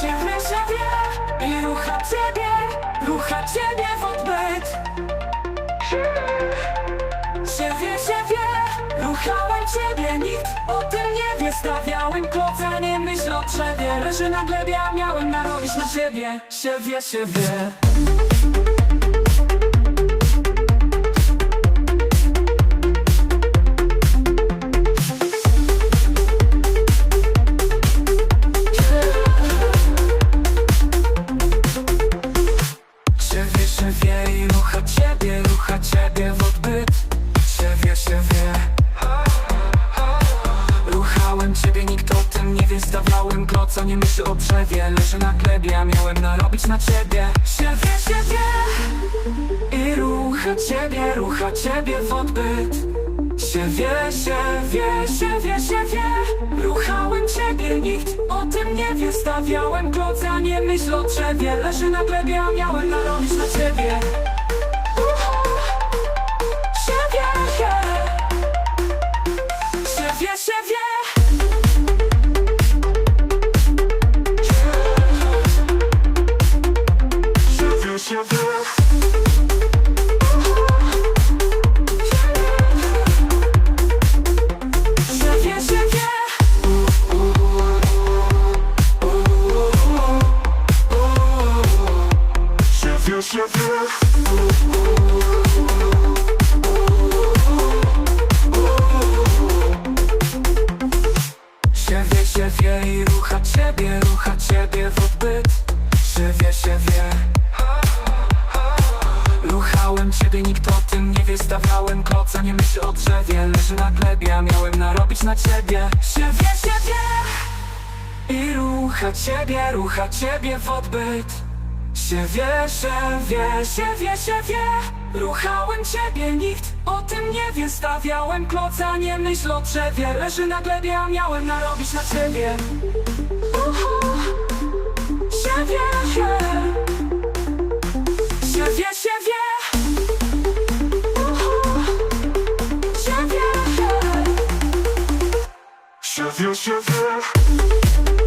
ciemne siebie i rucha ciebie, rucha ciebie w odbyt. Się wie, ruchałem ciebie, nikt o tym nie wie. Stawiałem kloca, nie myśl o drzewie. Leży na glebie, a miałem narobić na siebie. Siebie, siebie. Siewie, siewie Ruchałem ciebie, nikt o tym nie wie. Stawiałem kloca, nie myśl o drzewie. Leżę na glebie, a miałem narobić na ciebie. Siewie, siewie I rucha ciebie, rucha ciebie w odbyt. Siewie, siewie, siewie, siewie Ruchałem ciebie, nikt o tym nie wie. Stawiałem kloca, nie myśl o drzewie. Leży na glebie, a miałem narobić na ciebie siewie Siewie, tym nie wie Stawiałem kloca, nie myśl o drzewie. Leży na glebie, a miałem narobić na ciebie. Siewie, siewie I rucha ciebie, rucha ciebie w odbyt. Siewie, siewie, siewie, siewie Ruchałem ciebie, nikt o tym nie wie. Stawiałem kloca, nie myśl o drzewie. Leży na glebie, a miałem narobić na ciebie. Uhu. Siewie, siewie Siewie, siewie